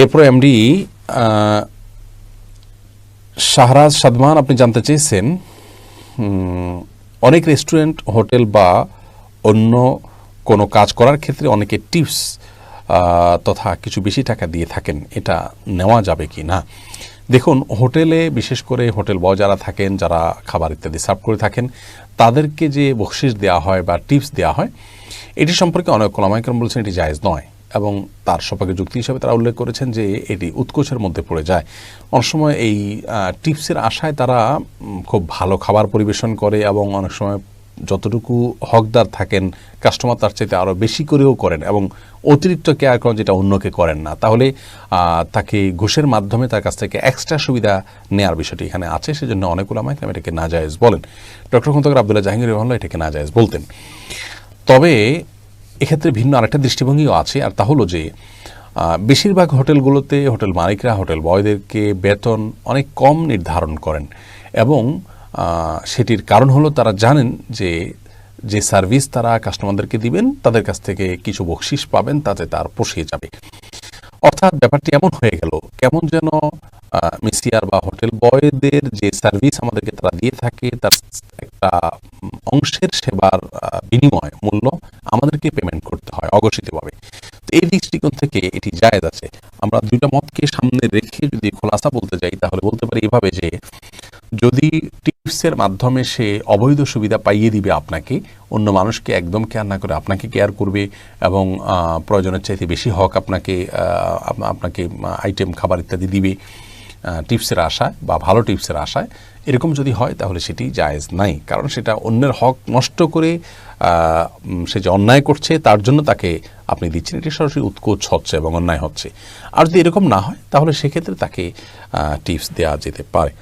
এরপর এমডি শাহরাজ সাদমান, আপনি জানতে চেয়েছেন অনেক রেস্টুরেন্ট হোটেল বা অন্য কোনো কাজ করার ক্ষেত্রে অনেকে টিপস তথা কিছু বেশি টাকা দিয়ে থাকেন, এটা নেওয়া যাবে কি না? দেখুন হোটেলে বিশেষ করে হোটেল বয় যারা থাকেন, যারা খাবার ইত্যাদি সার্ভ করে থাকেন, তাদেরকে যে বকশিস দেওয়া হয় বা টিপস দেওয়া হয়, এটি সম্পর্কে অনেক কলামাইকরম বলছেন, এটি জায়েজ নয়। এবং তার সপাকে যুক্তি হিসেবে তারা উল্লেখ করেছেন যে এটি উৎকোচের মধ্যে পড়ে যায়। অনেক সময় এই টিপসের আশায় তারা খুব ভালো খাবার পরিবেশন করে এবং অনেক সময় যতটুকু হকদার থাকেন, কাস্টমার তার চাইতে আরও বেশি করেও করেন এবং অতিরিক্ত কেয়ার করেন যেটা অন্যকে করেন না। তাহলে তাকে ঘুষের মাধ্যমে তার কাছ থেকে এক্সট্রা সুবিধা নেওয়ার বিষয়টি এখানে আছে, সেজন্য অনেকগুলো অনেক ওলামাইকরাম এটাকে নাজায়েজ বলেন। ডক্টর খন্দকার আবদুল্লাহ জাহাঙ্গীর রহমাল্লাহ এটাকে নাজায়েজ বলতেন। তবে এক্ষেত্রে ভিন্ন আরেকটা দৃষ্টিভঙ্গিও আছে, আর তা হলো যে বেশিরভাগ হোটেলগুলোতে হোটেল মালিকরা, হোটেল বয়দেরকে বেতন অনেক কম নির্ধারণ করেন এবং সেটির কারণ হলো তারা জানেন যে যে সার্ভিস তারা কাস্টমারদেরকে দিবেন, তাদের কাছ থেকে কিছু বকশিস পাবেন, তাতে তার পোষিয়ে যাবে। অর্থাৎ ব্যাপারটি এমন হয়ে গেল, কেমন যেন মিসিয়ার বা হোটেল বয়দের যে সার্ভিস আমাদেরকে তারা দিয়ে থাকে, তার একটা অংশের সেবার বিনিময় মূল্য আমাদেরকে পেমেন্ট করতে হয় অঘোষিতভাবে। তো এই দৃষ্টিকোণ থেকে এটি জায়েজ আছে। আমরা দুইটা মতকে সামনে রেখে যদি খোলাসা বলতে যাই, তাহলে বলতে পারি এভাবে যে, যদি টিপসের মাধ্যমে সে অবৈধ সুবিধা পাইয়ে দিবে আপনাকে, অন্য মানুষকে একদম কেয়ার না করে আপনাকে কেয়ার করবে এবং প্রয়োজনের চাইতে বেশি হক আপনাকে আপনাকে আইটেম খাবার ইত্যাদি দিবে। টিপসের আশায় বা ভালো টিপসের আশায় এরকম যদি হয় তাহলে সেটি জায়েজ নাই। কারণ সেটা অন্যের হক নষ্ট করে সে যে অন্যায় করছে তার জন্য তাকে আপনি দিচ্ছেন। এটি সরাসরি উৎকোচ হচ্ছে এবং অন্যায় হচ্ছে। আর যদি এরকম না হয় তাহলে সেক্ষেত্রে তাকে টিপস দেওয়া যেতে পারে।